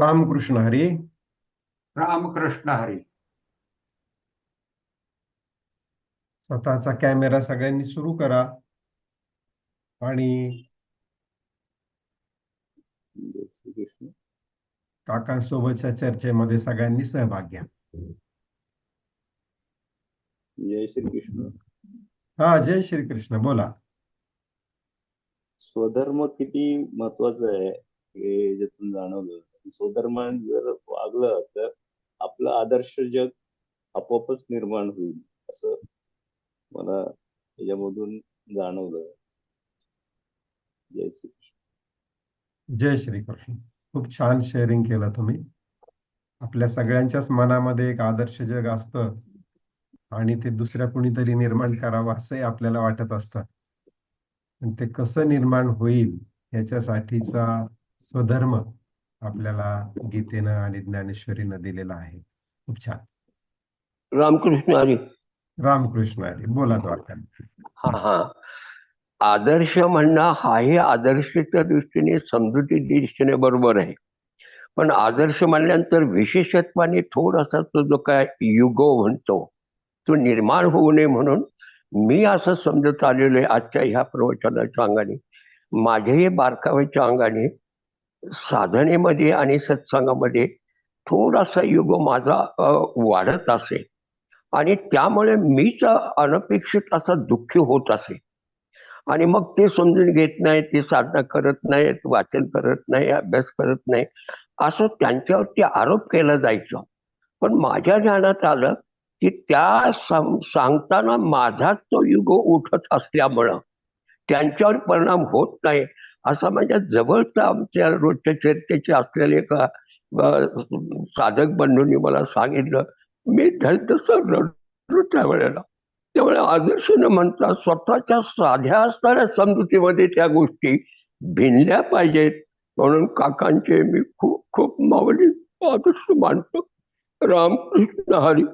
रामकृष्ण हरी. रामकृष्ण हरी. स्वतःचा कॅमेरा सगळ्यांनी सुरू करा. आणि काकांसोबतच्या चर्चेमध्ये सगळ्यांनी सहभाग घ्या. जय श्रीकृष्ण. हा जय श्रीकृष्ण बोला. स्वधर्म किती महत्त्वाचा आहे हे ज्यातून जाणवलं. स्वधर्म जर वागलं तर आपलं आदर्श जग आपोआपच निर्माण होईल असं मला याच्यामधून जाणवलं. जय श्रीकृष्ण जय श्रीकृष्ण खूप छान शेअरिंग केलं तुम्ही. आपल्या सगळ्यांच्याच मनामध्ये एक आदर्श जग असतं आणि ते दुसऱ्या कुणीतरी निर्माण करावं असंही आपल्याला वाटत असतं. पण ते कसं निर्माण होईल याच्यासाठीचा स्वधर्म आपल्याला गीतेनं आणि ज्ञानेश्वरीनं दिलेला आहे. खूप छान. रामकृष्ण हरी रामकृष्ण हरी बोला हा हा. आदर्श म्हणणं हाही आदर्शाच्या दृष्टीने समजुती दृष्टीने बरोबर आहे. पण आदर्श म्हणल्यानंतर विशेषत्वाने थोडासा तो जो काय युगो म्हणतो तो निर्माण होऊ नये म्हणून मी असं समजत आलेलो आहे आजच्या ह्या प्रवचनाच्या अंगाने. माझ्याही बारकाव्याच्या अंगाने साधनेमध्ये आणि सत्संगामध्ये थोडासा युग माझा वाढत असे. आणि त्यामुळे मीच अनपेक्षित असा दुःखी होत असे. आणि मग ते समजून घेत नाही ते साधना करत नाहीत वाचन करत नाही अभ्यास करत नाही असं त्यांच्यावरती आरोप केला जायचा. पण माझ्या ध्यानात आलं की त्या सांगताना माझाच तो युग उठत असल्यामुळं त्यांच्यावर परिणाम होत नाही. असा माझ्या जवळचा आमच्या रोजच्या चर्चेचे असलेले एका साधक बंधूंनी मला सांगितलं. मी तसं रडलो त्यावेळेला. त्यामुळे आदर्श न म्हणता स्वतःच्या साध्या असणाऱ्या समजुतीमध्ये त्या गोष्टी भिनल्या पाहिजेत. म्हणून काकांचे मी खूप खूप मावली आदर्श मानतो. रामकृष्ण हरी.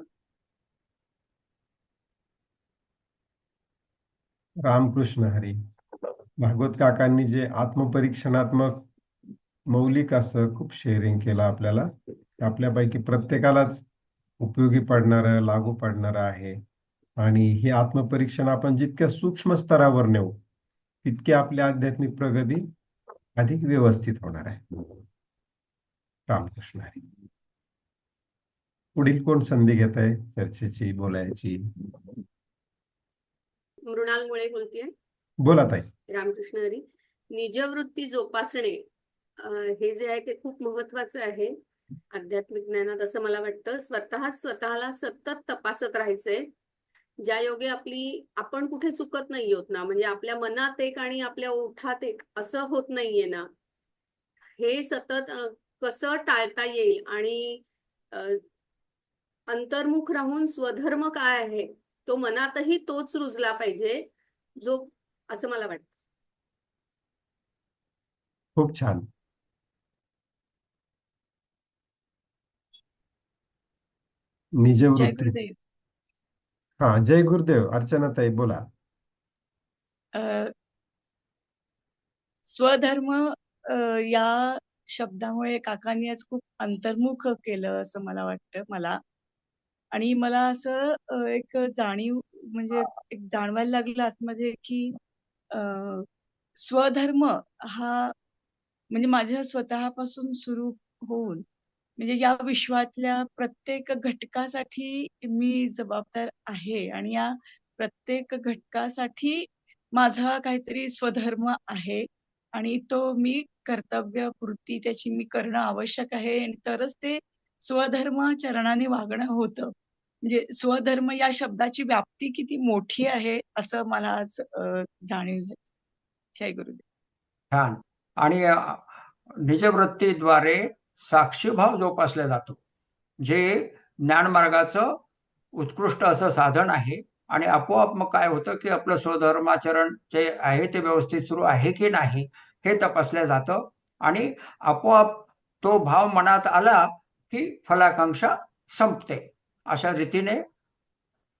रामकृष्ण हरी. भागवत काकांनी जे आत्मपरीक्षणात्मक मौलिक असं खूप शेअरिंग केलं आपल्याला. आपल्यापैकी प्रत्येकालाच उपयोगी पडणार लागू पडणार आहे. आणि हे आत्मपरीक्षण आपण जितक्या सूक्ष्म स्तरावर नेऊ तितकी आपली आध्यात्मिक प्रगती अधिक व्यवस्थित होणार आहे. रामकृष्ण हरी. पुढील कोण संधी घेत आहे चर्चेची बोलायची. मृणाल मुळे बोलतीये. बोला ताई. रामकृष्ण हरी निजवृत्ती जोपासणे हे जे आहे ते खूप महत्वाचं आहे. आध्यात्मिक ज्ञानात असं मला वाटतं स्वतः स्वतःला सतत तपासत राहायचंय. ज्या योगे आपली आपण कुठे चुकत नाही होत ना म्हणजे आपल्या मनात एक आणि आपल्या ओठात एक असं होत नाहीये ना हे सतत कसं टाळता येईल आणि अंतर्मुख राहून स्वधर्म काय आहे तो मनातही तोच रुजला पाहिजे. जो असं मला वाटतं. खूप छान. जय निजवृत्ती गुरुदेव. हा जय गुरुदेव. अर्चना ताई बोला. अ, स्वधर्म अ, या शब्दामुळे काकांनी आज खूप अंतर्मुख केलं असं मला वाटतं मला. आणि मला असं अ, एक जाणीव म्हणजे एक जाणवायला लागलं आतमध्ये की स्वधर्म हा म्हणजे माझ्या स्वतःपासून सुरू होऊन म्हणजे या विश्वातल्या प्रत्येक घटकासाठी मी जबाबदार आहे आणि या प्रत्येक घटकासाठी माझा काहीतरी स्वधर्म आहे आणि तो मी कर्तव्यपूर्ती त्याची मी करणं आवश्यक आहे आणि तरच ते स्वधर्म चरणाने वागणं होतं. म्हणजे स्वधर्म या शब्दाची व्याप्ती किती मोठी आहे असं मला आज जाणीव झाली. जय गुरुदेव. छान. आणि निजवृत्तीद्वारे साक्षीभाव जोपासला जातो. जे ज्ञानमार्गाचं उत्कृष्ट असं साधन आहे आणि आपोआप मग काय होतं की आपलं स्वधर्माचरण जे आहे ते व्यवस्थित सुरू आहे की नाही हे तपासलं जातं. आणि आपोआप तो भाव मनात आला की फलाकांक्षा संपते. अशा रीतीने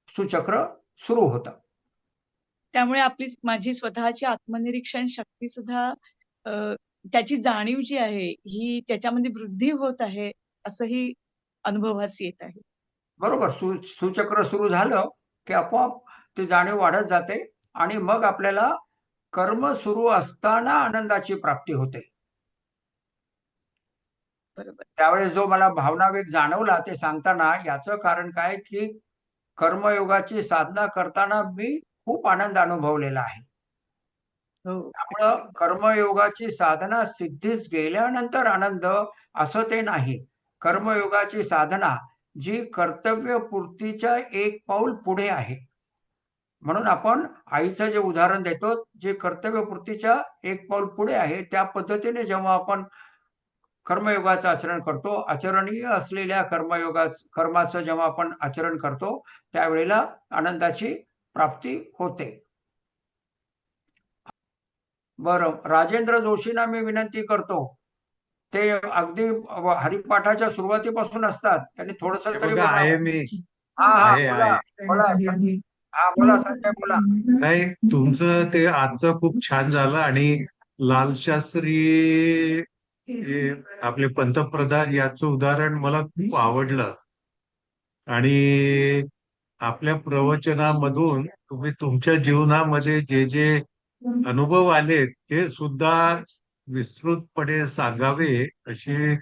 सुचक्र सुरू होतं. त्यामुळे आपली माझी स्वतःची आत्मनिरीक्षण शक्ती सुद्धा त्याची जाणीव जी आहे ही त्याच्यामध्ये वृद्धी होत आहे असंही अनुभवास येत आहे. बरोबर. सु सुचक्र सुरू झालं की आपोआप ती जाणीव वाढत जाते आणि मग आपल्याला कर्म सुरू असताना आनंदाची प्राप्ती होते. त्यावेळेस जो मला भावनावेग जाणवला ते सांगताना याचं कारण काय की कर्मयोगाची साधना करताना मी खूप आनंद अनुभवलेला आहे. हो. त्यामुळं कर्मयोगाची साधना सिद्धीस गेल्यानंतर आनंद असं ते नाही. कर्मयोगाची साधना जी कर्तव्यपूर्तीच्या एक पाऊल पुढे आहे. म्हणून आपण आईचं जे उदाहरण देतो जे कर्तव्यपूर्तीच्या एक पाऊल पुढे आहे त्या पद्धतीने जेव्हा आपण कर्मयोगाचं आचरण करतो. आचरणीय असलेल्या कर्मयोगा कर्माचं जेव्हा आपण आचरण करतो त्यावेळेला आनंदाची प्राप्ती होते. बरं राजेंद्र जोशींना मी विनंती करतो. ते अगदी हरिपाठाच्या सुरुवातीपासून असतात. त्यांनी थोडस हे तरी हा हा बोला हा बोला संजय बोला. नाही तुमचं ते आजचं खूप छान झालं आणि लाल शास्त्री हे आपले पंतप्रधान याचं उदाहरण मला खूप आवडलं. आणि आपल्या प्रवचनामधून तुम्ही तुमच्या जीवनामध्ये जे जे अनुभव आले ते सुद्धा विस्तृतपणे सांगावे अशी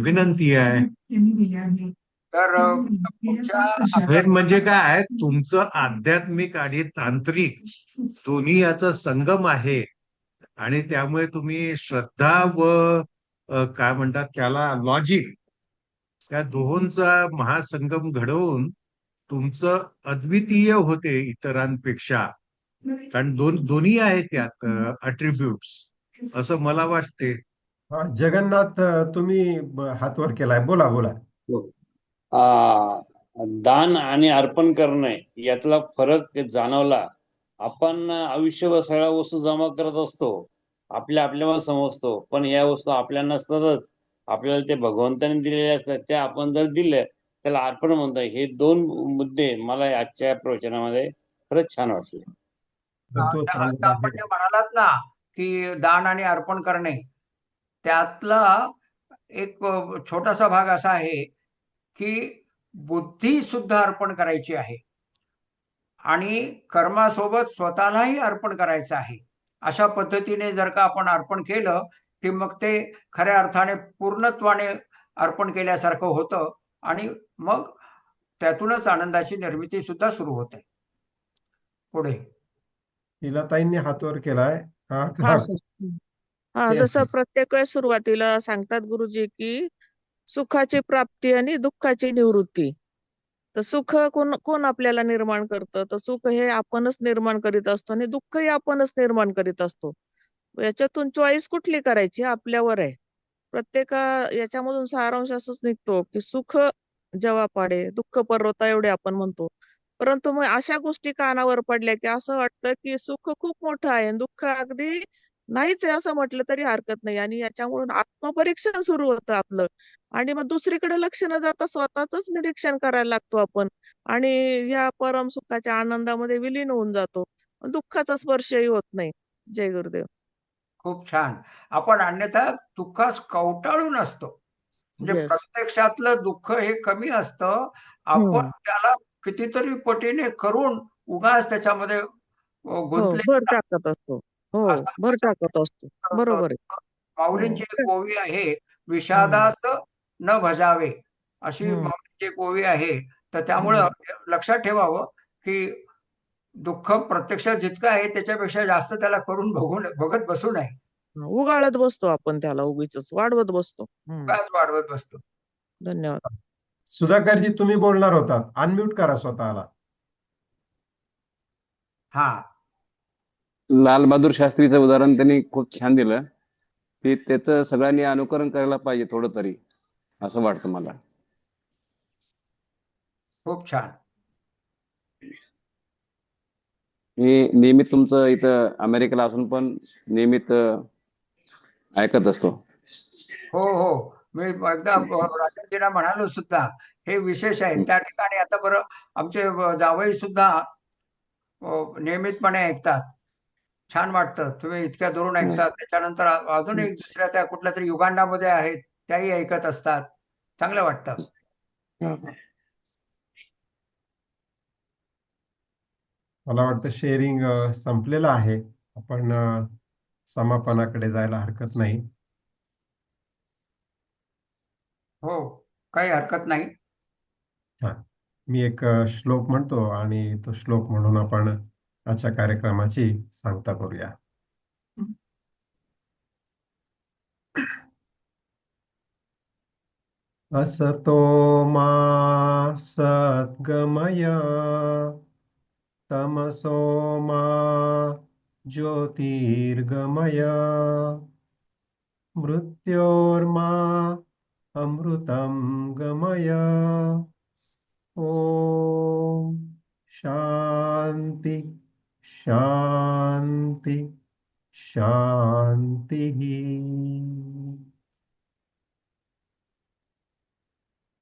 विनंती आहे. तर म्हणजे काय तुमचं आध्यात्मिक आणि तांत्रिक दोन्ही याचा संगम आहे. आणि त्यामुळे तुम्ही श्रद्धा व काय म्हणतात त्याला लॉजिक त्या दोहोंचा महासंगम घडवून तुमचं अद्वितीय होते इतरांपेक्षा. कारण दोन दोन्ही आहेत त्यात अट्रिब्यूट्स असं मला वाटते. हा, जगन्नाथ तुम्ही ब- हात वर केलाय. बोला बोला. आ, दान आणि अर्पण करणे यातला फरक जाणवला. आपण आयुष्यभर सगळ्या वस्तू जमा करत असतो आपल्या आपल्याला समजतो पण या वस्तू आपल्या नसतातच. आपल्याला ते भगवंताने दिलेले असतात त्या आपण जर दिले त्याला अर्पण म्हणतात हे दोन मुद्दे मला आजच्या प्रवचनामध्ये खरंच छान वाटले. आपण म्हणालात ना की दान आणि अर्पण करणे त्यातला एक छोटासा भाग असा आहे की बुद्धी सुद्धा अर्पण करायची आहे. आणि कर्मासोबत स्वतःलाही अर्पण करायचं आहे. अशा पद्धतीने जर का आपण अर्पण केलं की मग ते खऱ्या अर्थाने पूर्णत्वाने अर्पण केल्यासारखं होतं आणि मग त्यातूनच आनंदाची निर्मिती सुद्धा सुरू होते. पुढे. ताईंनी हात वर केलाय. हा हा हा. हा जसं. प्रत्येक वेळेस सुरुवातीला सांगतात गुरुजी की सुखाची प्राप्ती आणि दुःखाची निवृत्ती. तर सुख कोण कोण आपल्याला निर्माण करतं? तर सुख हे आपणच निर्माण करीत असतो आणि दुःखही आपणच निर्माण करीत असतो. याच्यातून चॉईस कुठली करायची? आपल्यावर आहे. प्रत्येक याच्यामधून सारांश असंच निघतो की सुख जेव्हा पाडे दुःख पर्वता एवढे आपण म्हणतो. परंतु मग अशा गोष्टी कानावर पडल्या की असं वाटतं की सुख खूप मोठं आहे आणि दुःख अगदी नाहीच आहे असं म्हटलं तरी हरकत नाही. आणि याच्यामुळून आत्मपरीक्षण सुरू होतं आपलं. आणि मग दुसरीकडे लक्ष न जाता स्वतःच निरीक्षण करायला लागतो आपण. आणि ह्या परम सुखाच्या आनंदामध्ये विलीन होऊन जातो. दुःखाचा स्पर्शही होत नाही. जय गुरुदेव. खूप छान. आपण अन्यथा दुःखास कवटाळून असतो म्हणजे Yes. प्रत्यक्षातलं दुःख हे कमी असतं. आपण. त्याला कितीतरी पटीने करून उगाच त्याच्यामध्ये हो गुंतले असतो. हो असा भर टाकत असतो. बरोबर आहे. माऊलींची हो. एक ओवी आहे विषादास न भजावे अशी हम्म. माऊलींची एक ओवी आहे. तर त्यामुळं लक्षात ठेवावं की दुःख प्रत्यक्षात जितकं आहे त्याच्यापेक्षा जास्त त्याला करून बघून बघत बसू नये. उगाळत बसतो आपण त्याला उगीच वाढवत बसतो. हम्म. वाढवत बसतो. धन्यवाद. सुधाकरजी तुम्ही बोलणार होतात अनम्यूट करा स्वतःला. हा. लालबहादूर शास्त्रीचं उदाहरण त्यांनी खूप छान दिलं. की त्याचं सगळ्यांनी अनुकरण करायला पाहिजे थोडं तरी असं वाटतं मला. खूप छान. मी नियमित तुमचं इथं अमेरिकेला असून पण नियमित ऐकत असतो. हो हो. मी एकदा राजनजींना म्हणालो सुद्धा हे विशेष आहे. त्या ठिकाणी आता बरं आमचे जावई सुद्धा नियमितपणे ऐकतात. छान वाटतं. तुम्ही इतक्या दुरून ऐकता. त्याच्यानंतर अजून एक दुसऱ्या त्या कुठल्या तरी युगांडामध्ये आहेत. त्याही ऐकत असतात. चांगलं वाटतं. मला वाटतं शेअरिंग संपलेलं आहे. आपण समापनाकडे जायला हरकत नाही. हो काही हरकत नाही. मी एक श्लोक म्हणतो आणि तो श्लोक म्हणून आपण Acaka Reklamasi Santa Gloria. Asato ma satgamaya tamaso ma jyotirgamaya mrutyorma amrutam gamaya om shanti शांति शान्तिः